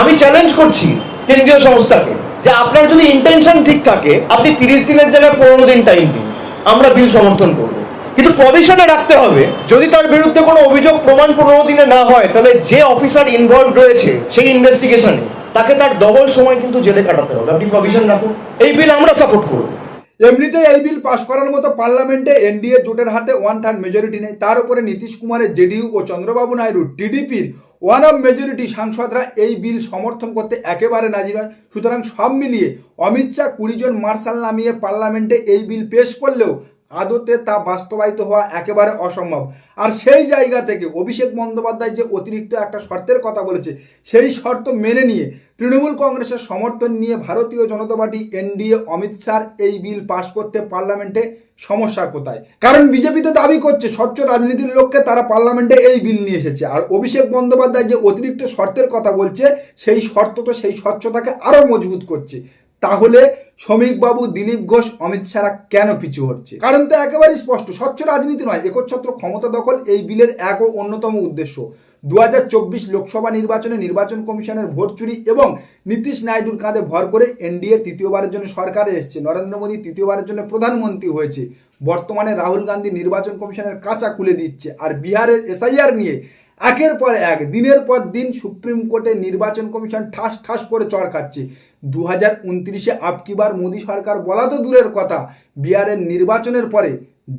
আমি চ্যালেঞ্জ করছি কেন্দ্রীয় সংস্থাকে যে আপনার যদি ইন্টেনশন ঠিক থাকে, আপনি তিরিশ দিনের জায়গায় পনেরো দিন টাইম দিন। আমরা বিল সমর্থন করব। কিন্তু প্রভিশনে রাখতে হবে, যদি তার বিরুদ্ধে কোনো অভিযোগ প্রমাণ পনেরো দিনে না হয়, তাহলে যে অফিসার ইনভলভ রয়েছে সেই ইনভেস্টিগেশনে তাকে তার ডবল সময় কিন্তু জেলে কাটাতে হবে। আপনি প্রভিশন রাখুন। এই বিল আমরা সাপোর্ট করব। এমনিতে এই বিল পাশ করার মতো পার্লামেন্টে এনডিএ জোটের হাতে ওয়ান থার্ড মেজরিটি নেই। তার উপরে নীতিশ কুমারের জেডিইউ ও চন্দ্রবাবু নাইডু টিডিপির ওয়ান অফ মেজরিটি সাংসদরা এই বিল সমর্থন করতে একেবারে নাজির নয় সুতরাং সব মিলিয়ে অমিত শাহ কুড়িজন মার্শাল নামিয়ে পার্লামেন্টে এই বিল পেশ করলেও আদতে তা বাস্তবায়িত হওয়া একেবারে অসম্ভব। আর সেই জায়গা থেকে অভিষেক বন্দ্যোপাধ্যায় যে অতিরিক্ত একটা শর্তের কথা বলেছে, সেই শর্ত মেনে নিয়ে তৃণমূল কংগ্রেসের সমর্থন নিয়ে ভারতীয় জনতা পার্টি এনডিএ অমিত শাহ এই বিল পাশ করতে পার্লামেন্টে সমস্যা কোথায়? কারণ বিজেপিতে দাবি করছে, স্বচ্ছ রাজনীতির লক্ষ্যে তারা পার্লামেন্টে এই বিল নিয়ে এসেছে। আর অভিষেক বন্দ্যোপাধ্যায় যে অতিরিক্ত শর্তের কথা বলছে, সেই শর্ত তো সেই স্বচ্ছতাকে আরও মজবুত করছে। তাহলে শ্রমিকবাবু দিলীপ ঘোষ, অমিত শাহরা কেন পিছু হচ্ছে কারণ তো একেবারেই স্পষ্ট। স্বচ্ছ রাজনীতি নয়, একচ্ছত্র ক্ষমতা দখল এই বিলের এক ও অন্যতম উদ্দেশ্য। দুহাজার চব্বিশ লোকসভা নির্বাচনে নির্বাচন কমিশনের ভোট চুরি এবং নীতিশ নাইডুর কাঁধে ভর করে এনডিএ তৃতীয়বারের জন্য সরকারে এসছে। নরেন্দ্র মোদী তৃতীয়বারের জন্য প্রধানমন্ত্রী হয়েছে। বর্তমানে রাহুল গান্ধী নির্বাচন কমিশনের কাঁচা খুলে দিচ্ছে। আর বিহারের এসআইআর নিয়ে একের পর এক, দিনের পর দিন সুপ্রিম কোর্টে নির্বাচন কমিশন ঠাস ঠাস করে চড় খাচ্ছে। দু হাজার উনত্রিশে আপকিবার মোদী সরকার বলা তো দূরের কথা, বিহারের নির্বাচনের পরে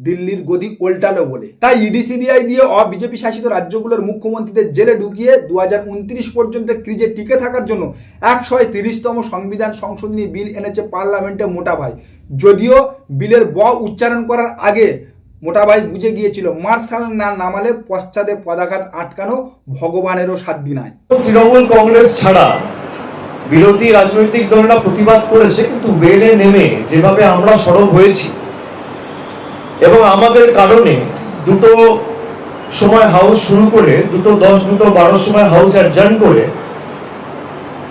দিল্লির গদি উল্টালো বলে। তাই ইডি, সিবিআই দিয়ে অবিজেপি শাসিত রাজ্যগুলোর মুখ্যমন্ত্রীদের জেলে ঢুকিয়ে দু হাজার উনত্রিশ পর্যন্ত ক্রিজে টিকে থাকার জন্য একশো তিরিশতম সংবিধান সংশোধনী বিল এনেছে পার্লামেন্টে মোটা ভাই। যদিও বিলের ব উচ্চারণ করার আগে মোটা ভাই বুঝে গিয়েছিল, মার্শাল না নামালে পশ্চাদে পদাঘাত আটকানো ভগবানেরও সাধ্য নাই। তৃণমূল কংগ্রেস ছাড়া বিরোধী রাজনৈতিক দলরা প্রতিবাদ করেছে, কিন্তু বেলে নেমে যেভাবে আমরা সরব হয়েছি, এবং আমাদের কারণে দুটো সময় হাউস শুরু করে, দুটো দশ, দুটো বারো সময় হাউস অ্যাডজার্ন করে,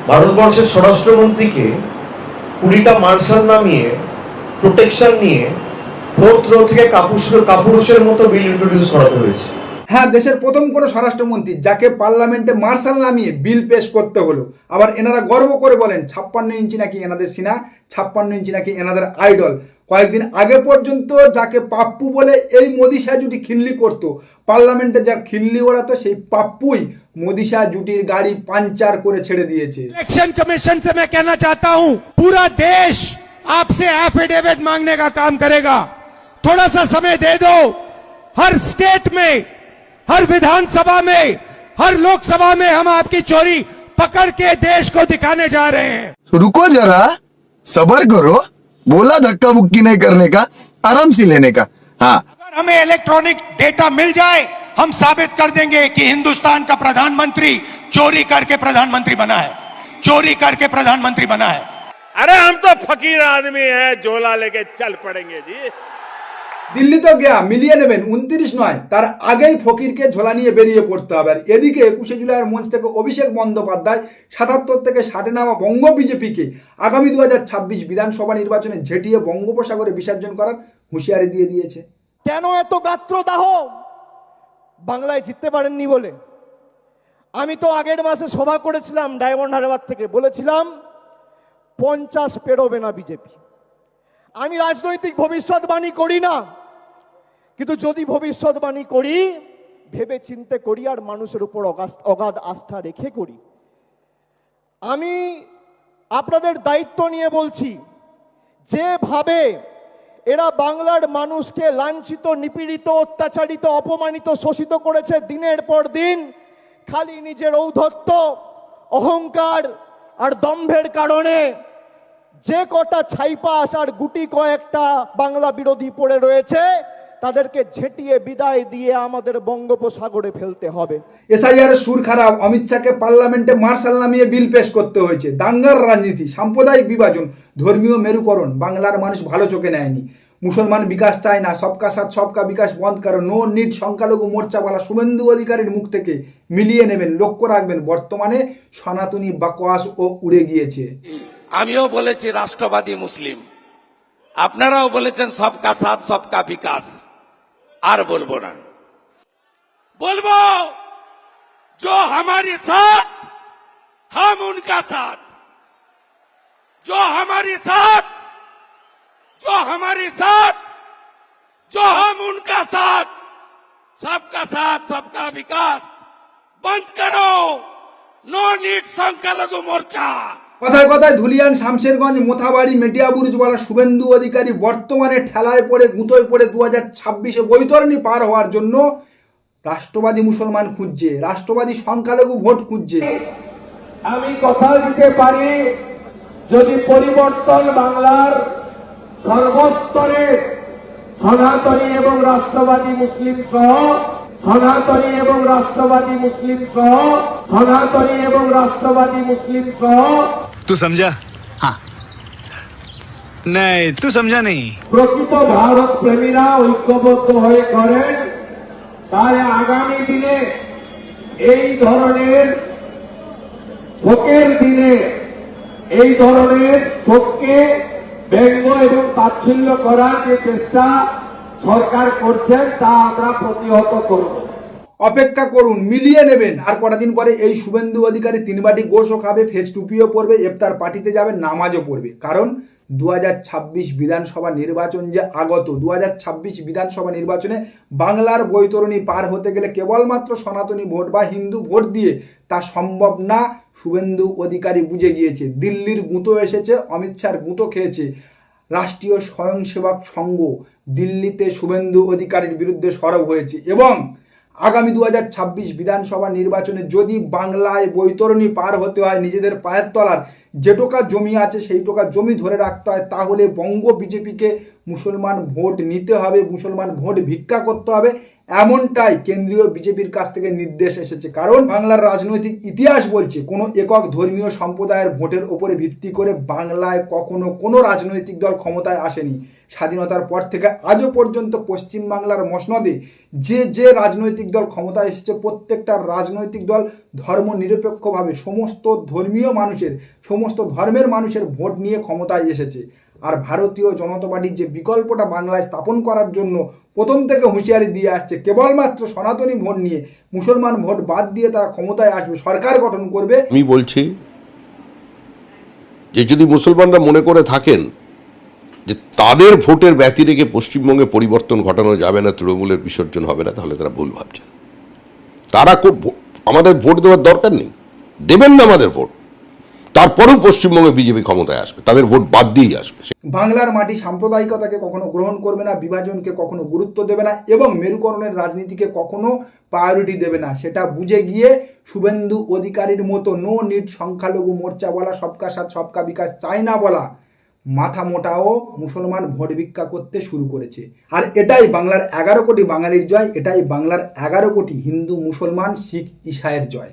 ভারতবর্ষের স্বরাষ্ট্রমন্ত্রীকে কুড়িটা মার্শাল নামিয়ে প্রোটেকশন নিয়ে ফোর্থ রো থেকে কাপুরুষ কাপুরুষের মতো বিল ইন্ট্রোডিউস করাতে হয়েছে হ্যাঁ দেশের প্রথম কোনো স্বরাষ্ট্রমন্ত্রী যাকে পার্লামেন্টে মার্শাল নামিয়ে বিল পেশ করতে হলো আবার এনারা গর্ব করে বলেন ছাপ্পান্ন ইঞ্চি নাকি এনাদের সিনা ছাপ্পান্ন ইঞ্চি নাকি এনাদের আইডল কয়েকদিন আগে পর্যন্ত যাকে পাপ্পু বলে এই মোদি শাহ জুটি খিল্লি করতো পার্লামেন্টে যা খিল্লি ওড়াতো সেই পাপ্পুই মোদি শাহ জুটির গাড়ি পাঞ্চার করে ছেড়ে দিয়েছে इलेक्शन कमीशन से मैं कहना चाहता हूं पूरा देश आपसे एफिडेविट मांगने का काम करेगा थोड़ा सा समय दे दो। हर स्टेट में हर विधानसभा में हर लोकसभा में हम आपकी चोरी पकड़ के देश को दिखाने जा रहे हैं। रुको जरा सबर करो बोला धक्का मुक्की नहीं करने का आराम से लेने का। हाँ। अगर हमें इलेक्ट्रॉनिक डेटा मिल जाए हम साबित कर देंगे कि हिंदुस्तान का प्रधानमंत्री चोरी करके प्रधानमंत्री बना है। चोरी करके प्रधानमंत्री बना है। अरे हम तो फकीर आदमी है झोला लेके चल पड़ेंगे जी। দিল্লি তো গিয়া মিলিয়ে নেবেন, উনত্রিশ নয়। তার আগেই ফকিরকে ঝোলা নিয়ে বেরিয়ে পড়তে হবে। আর এদিকে একুশে জুলাইয়ের মঞ্চ থেকে অভিষেক বন্দ্যোপাধ্যায়, সাতাত্তর থেকে ষাটে নামা বঙ্গ বিজেপিকে আগামী দুহাজার ছাব্বিশ বিধানসভা নির্বাচনে ঝেঁটিয়ে বঙ্গোপসাগরে বিসর্জন করার হুঁশিয়ারি দিয়ে দিয়েছে। কেন এত গাত্রদাহ? বাংলায় জিততে পারেননি বলে। আমি তো আগের মাসে সভা করেছিলাম ডায়মন্ড হারবার থেকে। বলেছিলাম, পঞ্চাশ পেরোবে না বিজেপি। আমি রাজনৈতিক ভবিষ্যৎবাণী করি না। কিন্তু যদি ভবিষ্যৎবাণী করি ভেবে চিন্তে করি আর মানুষের উপর অগাধ আস্থা রেখে করি। আমি আপনাদের দায়িত্ব নিয়ে বলছি, যেভাবে এরা বাংলার মানুষকে লাঞ্ছিত, নিপীড়িত, অত্যাচারিত, অপমানিত, শোষিত করেছে দিনের পর দিন, খালি নিজের ঔদ্ধত্য, অহংকার আর দম্ভের কারণে যে কটা ছাইপাস আর গুটি কয়েকটা বাংলা বিরোধী পড়ে রয়েছে, তাদেরকে ঝেঁটিয়ে বিদায় দিয়ে আমাদের বঙ্গোপসাগরে ফেলতে হবে। এসআইআর সুর খারাপ, অমিত শাহকে পার্লামেন্টে মার্শাল নামিয়ে বিল পেশ করতে হয়েছে। দাঙ্গার রাজনীতি, সাম্প্রদায়িক বিভাজন, ধর্মীয় মেরুকরণ, বাংলার মানুষ ভালো চোখে নেয়নি। মুসলমান বিকাশ চায় না, সবকা সাথ, সবকা বিকাশ বন্ধ করো। নো নিট সংখ্যালঘু মোর্চাওয়ালা শুভেন্দু অধিকারীর মুখ থেকে মিলিয়ে নেবেন, লক্ষ্য রাখবেন, বর্তমানে সনাতনী বাকোয়াস ও উড়ে গিয়েছে। আমিও বলেছি রাষ্ট্রবাদী মুসলিম আপনারাও বলেছেন সবকা সাথ সবকা বিকাশ আর বলবো না বলবো जो हमारे साथ हम हम उनका साथ जो हमारे साथ जो हमारे साथ जो हम उनका साथ सबका साथ सबका विकास बंद करो नो नीट संख्यालघु मोर्चा কথায় কথায় ধুলিয়ান, শামশেরগঞ্জ, মোথাবাড়ি মেটিয়াবুরুজ বলা শুভেন্দু অধিকারী বর্তমানে ঠেলায় পড়ে, গুঁতোয় পড়ে দু হাজার ছাব্বিশে বৈতরণী পার হওয়ার জন্য রাষ্ট্রবাদী মুসলমান খুঁজছে, রাষ্ট্রবাদী সংখ্যালঘু ভোট খুঁজছে। আমি কথা দিতে পারি, যদি পরিবর্তন বাংলার সর্বস্তরে সনাতনী এবং রাষ্ট্রবাদী মুসলিম সহ, সনাতনী এবং রাষ্ট্রবাদী মুসলিম সহ, সনাতনী এবং রাষ্ট্রবাদী মুসলিম সহ तू समझा हाँ नहीं तू समझा नहीं প্রকৃত ভারত প্রেমীরা ঐক্যবদ্ধ হয়ে করেন তাই আগামী দিনে এই ধরনের শোকের দিনে এই ধরনের শোককে ব্যঙ্গ এবং তাচ্ছিল্য করার যে চেষ্টা সরকার করছেন তা আমরা প্রতিহত করব অপেক্ষা করুন, মিলিয়ে নেবেন। আর কটা দিন পরে এই শুভেন্দু অধিকারী তিন বাটি গোশও খাবে ফেস টুপিও পড়বে ইফতার পার্টিতে যাবে নামাজও পড়বে। কারণ দু হাজার ছাব্বিশ বিধানসভা নির্বাচন যে আগত দু হাজার ছাব্বিশ বিধানসভা নির্বাচনে বাংলার বৈতরণী পার হতে গেলে কেবলমাত্র সনাতনী ভোট বা হিন্দু ভোট দিয়ে তা সম্ভব না, শুভেন্দু অধিকারী বুঝে গিয়েছে। দিল্লির গুঁতো এসেছে, অমিত শাহর গুঁতো খেয়েছে। রাষ্ট্রীয় স্বয়ংসেবক সংঘ দিল্লিতে শুভেন্দু অধিকারীর বিরুদ্ধে সরব হয়েছে এবং আগামী দু হাজার ছাব্বিশ বিধানসভা নির্বাচনে যদি বাংলায় বৈতরণী পার হতে হয় নিজেদের পায়ের তলার, যে টোকা জমি আছে সেই টোকা জমি ধরে রাখতে হয়, তাহলে বঙ্গ বিজেপিকে মুসলমান ভোট নিতে হবে, মুসলমান ভোট ভিক্ষা করতে হবে। এমনটাই কেন্দ্রীয় বিজেপির কাছ থেকে নির্দেশ এসেছে। কারণ বাংলার রাজনৈতিক ইতিহাস বলছে, কোনো একক ধর্মীয় সম্প্রদায়ের ভোটের ওপরে ভিত্তি করে বাংলায় কখনো কোনো রাজনৈতিক দল ক্ষমতায় আসেনি। স্বাধীনতার পর থেকে আজও পর্যন্ত পশ্চিমবাংলার মসনদে যে যে রাজনৈতিক দল ক্ষমতায় এসেছে, প্রত্যেকটা রাজনৈতিক দল ধর্ম নিরপেক্ষভাবে সমস্ত ধর্মীয় মানুষের, সমস্ত ধর্মের মানুষের ভোট নিয়ে ক্ষমতায় এসেছে। আর ভারতীয় জনতা পার্টির যে বিকল্পটা বাংলায় স্থাপন করার জন্য প্রথম থেকে হুঁশিয়ারি দিয়ে আসছে, কেবলমাত্র সনাতনী ভোট নিয়ে মুসলমান ভোট বাদ দিয়ে তারা ক্ষমতায় আসবে, সরকার গঠন করবে। আমি বলছি যে যদি মুসলমানরা মনে করে থাকেন যে তাদের ভোটের ব্যতি রেখে পশ্চিমবঙ্গে পরিবর্তন ঘটানো যাবে না, তৃণমূলের বিসর্জন হবে না, তাহলে তারা ভুল ভাবছেন। তারা খুব আমাদের ভোট দেওয়ার দরকার নেই। দেবেন না আমাদের ভোট। তারপরেও পশ্চিমবঙ্গে বিজেপি ক্ষমতায় আসবে, তাদের ভোট বাদ দিয়েই আসবে। বাংলার মাটি সাম্প্রদায়িকতাকে কখনো গ্রহণ করবে না, বিভাজনকে কখনো গুরুত্ব দেবে না এবং মেরুকরণের রাজনীতিকে কখনো প্রায়োরিটি দেবে না। সেটা বুঝে গিয়ে শুভেন্দু অধিকারীর মতো নো নিট সংখ্যালঘু মোর্চা বলা, সবকা সাথ, সবকা বিকাশ চাই না বলা, মাথা মোটাও মুসলমান ভোট ভিক্ষা করতে শুরু করেছে। আর এটাই বাংলার এগারো কোটি বাঙালির জয়, এটাই বাংলার এগারো কোটি হিন্দু মুসলমান শিখ ইসায়ের জয়।